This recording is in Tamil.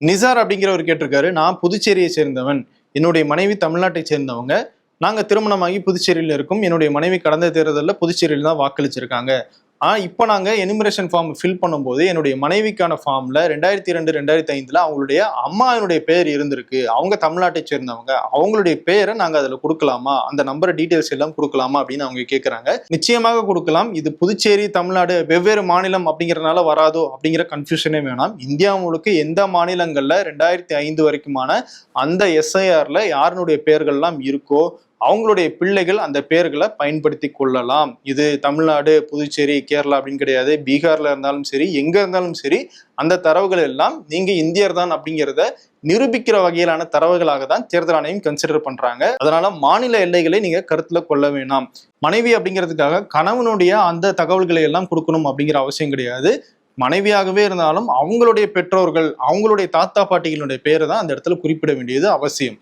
நிசார் அப்படிங்கிறவர் கேட்டிருக்காரு நான் புதுச்சேரியை சேர்ந்தவன் என்னுடைய மனைவி தமிழ்நாட்டை சேர்ந்தவங்க நாங்க திருமணமாகி புதுச்சேரியில இருக்கும் என்னுடைய மனைவி கடந்த தேர்தலில் புதுச்சேரியில் தான் வாக்களிச்சிருக்காங்க. ஆனால் இப்போ நாங்கள் எனிமரேஷன் ஃபார்ம் ஃபில் பண்ணும்போது என்னுடைய மனைவிக்கான ஃபார்மில் ரெண்டாயிரத்தி ரெண்டு ரெண்டாயிரத்தி ஐந்தில் அவங்களுடைய அம்மாவினுடைய பேர் இருந்திருக்கு. அவங்க தமிழ்நாட்டை சேர்ந்தவங்க. அவங்களுடைய பேரை நாங்கள் அதில் கொடுக்கலாமா? அந்த நம்பர் டீட்டெயில்ஸ் எல்லாம் கொடுக்கலாமா அப்படின்னு அவங்க கேட்குறாங்க நிச்சயமாக கொடுக்கலாம். இது புதுச்சேரி தமிழ்நாடு வெவ்வேறு மாநிலம் அப்படிங்கறதுனால வராதோ அப்படிங்கிற கன்ஃபியூஷனே வேணாம். இந்தியா முழுக்க எந்த மாநிலங்களில் ரெண்டாயிரத்தி ஐந்து வரைக்குமான அந்த எஸ்ஐஆரில் யாருனுடைய பெயர்கள்லாம் இருக்கோ அவங்களுடைய பிள்ளைகள் அந்த பெயர்களை பயன்படுத்தி கொள்ளலாம். இது தமிழ்நாடு புதுச்சேரி கேரளா அப்படின்னு கிடையாது. பீகார்ல இருந்தாலும் சரி எங்க இருந்தாலும் சரி அந்த தரவுகள் எல்லாம் நீங்க இந்தியர் தான் அப்படிங்கிறத நிரூபிக்கிற வகையிலான தரவுகளாக தான் தேர்தல் ஆணையம் கன்சிடர் பண்றாங்க. அதனால மாநில எல்லைகளை நீங்க கருத்துல கொள்ள வேணாம். மனைவி அப்படிங்கிறதுக்காக கணவனுடைய அந்த தகவல்களை எல்லாம் கொடுக்கணும் அப்படிங்கிற அவசியம் கிடையாது. மனைவியாகவே இருந்தாலும் அவங்களுடைய பெற்றோர்கள் அவங்களுடைய தாத்தா பாட்டிகளுடைய பேரை தான் அந்த இடத்துல குறிப்பிட வேண்டியது அவசியம்.